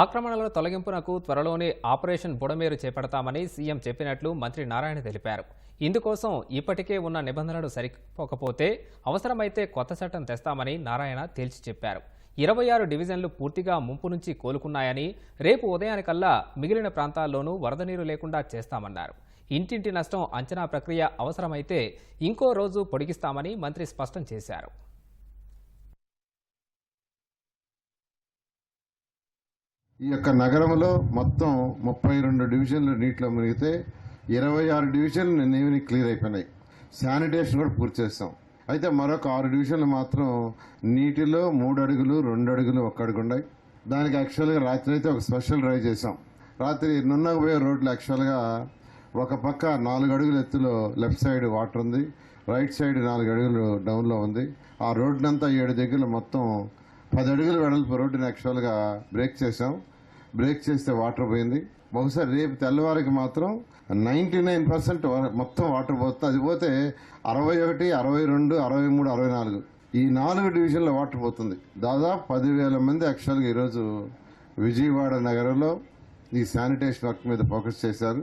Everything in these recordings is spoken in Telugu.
ఆక్రమణల తొలగింపునకు త్వరలోనే ఆపరేషన్ బుడమేరు చేపడతామని సీఎం చెప్పినట్లు మంత్రి నారాయణ తెలిపారు. ఇందుకోసం ఇప్పటికే ఉన్న నిబంధనలు సరిపోకపోతే అవసరమైతే కొత్త చట్టం తెస్తామని నారాయణ తేల్చి చెప్పారు. ఇరవై ఆరు డివిజన్లు పూర్తిగా ముంపు నుంచి కోలుకున్నాయని రేపు ఉదయానికల్లా మిగిలిన ప్రాంతాల్లోనూ వరద నీరు లేకుండా చేస్తామన్నారు. ఇంటింటి నష్టం అంచనా ప్రక్రియ అవసరమైతే ఇంకో రోజు పొడిగిస్తామని మంత్రి స్పష్టం చేశారు. ఈ యొక్క నగరంలో మొత్తం ముప్పై రెండు డివిజన్లు నీటిలో మునిగితే ఇరవై ఆరు డివిజన్లు నిన్న క్లియర్ అయిపోయినాయి. శానిటేషన్ కూడా పూర్తి చేస్తాం. అయితే మరొక ఆరు డివిజన్లు మాత్రం నీటిలో మూడు అడుగులు రెండు అడుగులు ఒక్క అడుగు ఉన్నాయి. దానికి యాక్చువల్గా రాత్రి అయితే ఒక స్పెషల్ డ్రైవ్ చేసాం రాత్రి నున్నకు పోయే రోడ్లు యాక్చువల్గా ఒక పక్క నాలుగు అడుగుల ఎత్తులో లెఫ్ట్ సైడ్ వాటర్ ఉంది. రైట్ సైడ్ నాలుగు అడుగులు డౌన్లో ఉంది. ఆ రోడ్నంతా ఏడు దగ్గర మొత్తం పది అడుగులు వెడల్పు రోడ్డుని యాక్చువల్గా బ్రేక్ చేసాం బ్రేక్ చేస్తే వాటర్ పోయింది. బహుశా రేపు తెల్లవారికి మాత్రం నైంటీ నైన్ పర్సెంట్ మొత్తం వాటర్ పోతుంది అది పోతే అరవై ఒకటి అరవై రెండు అరవై మూడు అరవై నాలుగు. ఈ నాలుగు డివిజన్లో వాటర్ పోతుంది. దాదాపు పదివేల మంది యాక్చువల్గా ఈరోజు విజయవాడ నగరంలో ఈ శానిటేషన్ వర్క్ మీద ఫోకస్ చేశారు.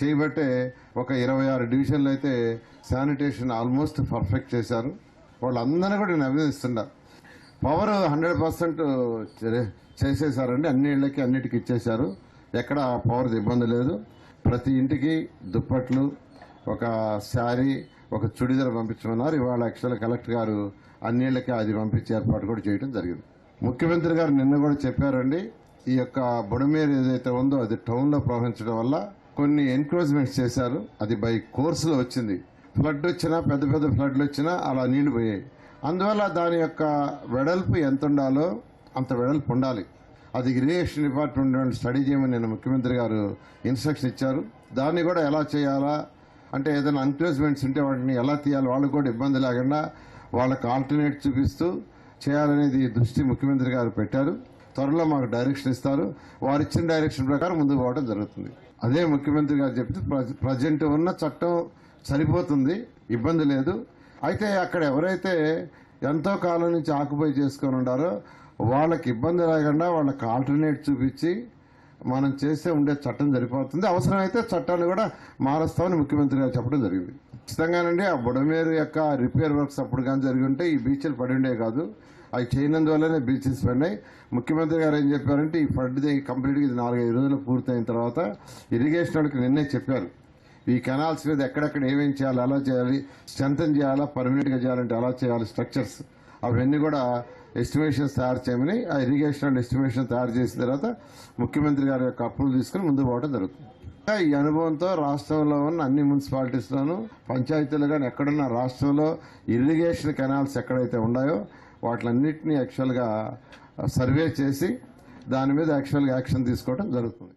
చేయబట్టే ఒక ఇరవై ఆరు డివిజన్లు అయితే శానిటేషన్ ఆల్మోస్ట్ పర్ఫెక్ట్ చేశారు. వాళ్ళందరూ కూడా నేను అభినందిస్తున్నారు పవర్ హండ్రెడ్ పర్సెంట్ చేసేసారండి అన్ని ఇళ్ళకి అన్నిటికి ఇచ్చేశారు. ఎక్కడ పవర్ ఇబ్బంది లేదు. ప్రతి ఇంటికి దుప్పట్లు ఒక శారీ ఒక చుడిదార్ పంపించమన్నారు. ఇవాళ యాక్చువల్ కలెక్టర్ గారు అన్ని ఇళ్ళకి అది పంపించే ఏర్పాటు కూడా చేయడం జరిగింది. ముఖ్యమంత్రి గారు నిన్న కూడా చెప్పారండి ఈ యొక్క బుడమేరు ఏదైతే ఉందో అది టౌన్లో ప్రవహించడం వల్ల కొన్ని ఎన్క్రోచ్మెంట్స్ చేశారు. అది బై కోర్సులో వచ్చింది. ఫ్లడ్ వచ్చినా పెద్ద పెద్ద ఫ్లడ్లు వచ్చినా అలా నీళ్ళు పోయాయి. అందువల్ల దాని యొక్క వెడల్పు ఎంత ఉండాలో అంత వెడల్పు ఉండాలి. అది ఇరిగేషన్ డిపార్ట్మెంట్ వాళ్ళు స్టడీ చేయమని నేను ముఖ్యమంత్రి గారు ఇన్స్ట్రక్షన్ ఇచ్చారు. దాన్ని కూడా ఎలా చేయాలా? అంటే ఏదైనా అన్క్లోజ్మెంట్స్ ఉంటే వాటిని ఎలా తీయాలి? వాళ్ళు కూడా ఇబ్బంది లేకుండా వాళ్ళకి ఆల్టర్నేట్ చూపిస్తూ చేయాలనేది దృష్టి ముఖ్యమంత్రి గారు పెట్టారు. త్వరలో మాకు డైరెక్షన్ ఇస్తారు. వారు ఇచ్చిన డైరెక్షన్ ప్రకారం ముందుకు పోవడం జరుగుతుంది. అదే ముఖ్యమంత్రి గారు చెప్తే ప్రజెంట్ ఉన్న చట్టం సరిపోతుంది. ఇబ్బంది లేదు. అయితే అక్కడ ఎవరైతే ఎంతో కాలం నుంచి ఆక్యుపై చేసుకొని ఉన్నారో వాళ్ళకి ఇబ్బంది లేకుండా వాళ్ళకి ఆల్టర్నేట్ చూపించి మనం చేస్తే ఉండే చట్టం సరిపోతుంది అవసరమైతే చట్టాన్ని కూడా మారుస్తామని ముఖ్యమంత్రి గారు చెప్పడం జరిగింది. ఖచ్చితంగానండి ఆ బుడమేరు యొక్క రిపేర్ వర్క్స్ అప్పుడు కానీ జరిగి ఉంటే ఈ బీచ్లు పడి ఉండే కాదు. అవి చేయనందువల్లనే బీచెస్ పడినాయి. ముఖ్యమంత్రి గారు ఏం చెప్పారంటే ఈ ఫ్లడ్ కంప్లీట్గా ఇది నాలుగైదు రోజులు పూర్తయిన తర్వాత ఇరిగేషన్ వాళ్ళకి నిన్నే చెప్పారు. ఈ కెనాల్స్ మీద ఎక్కడెక్కడ ఏమేమి చేయాలి అలా చేయాలి స్ట్రెంథన్ చేయాలా పర్మనెంట్గా చేయాలంటే అలా చేయాలి స్ట్రక్చర్స్ అవన్నీ కూడా ఎస్టిమేషన్స్ తయారు చేయమని ఆ ఇరిగేషన్ అండ్ ఎస్టిమేషన్ తయారు చేసిన తర్వాత ముఖ్యమంత్రి గారి యొక్క అప్రూవల్ తీసుకుని ముందు పోవడం జరుగుతుంది. ఈ అనుభవంతో రాష్ట్రంలో ఉన్న అన్ని మున్సిపాలిటీస్లోనూ పంచాయతీలు కానీ ఎక్కడున్న రాష్ట్రంలో ఇరిగేషన్ కెనాల్స్ ఎక్కడైతే ఉన్నాయో వాటిలన్నింటినీ యాక్చువల్గా సర్వే చేసి దాని మీద యాక్చువల్గా యాక్షన్ తీసుకోవడం జరుగుతుంది.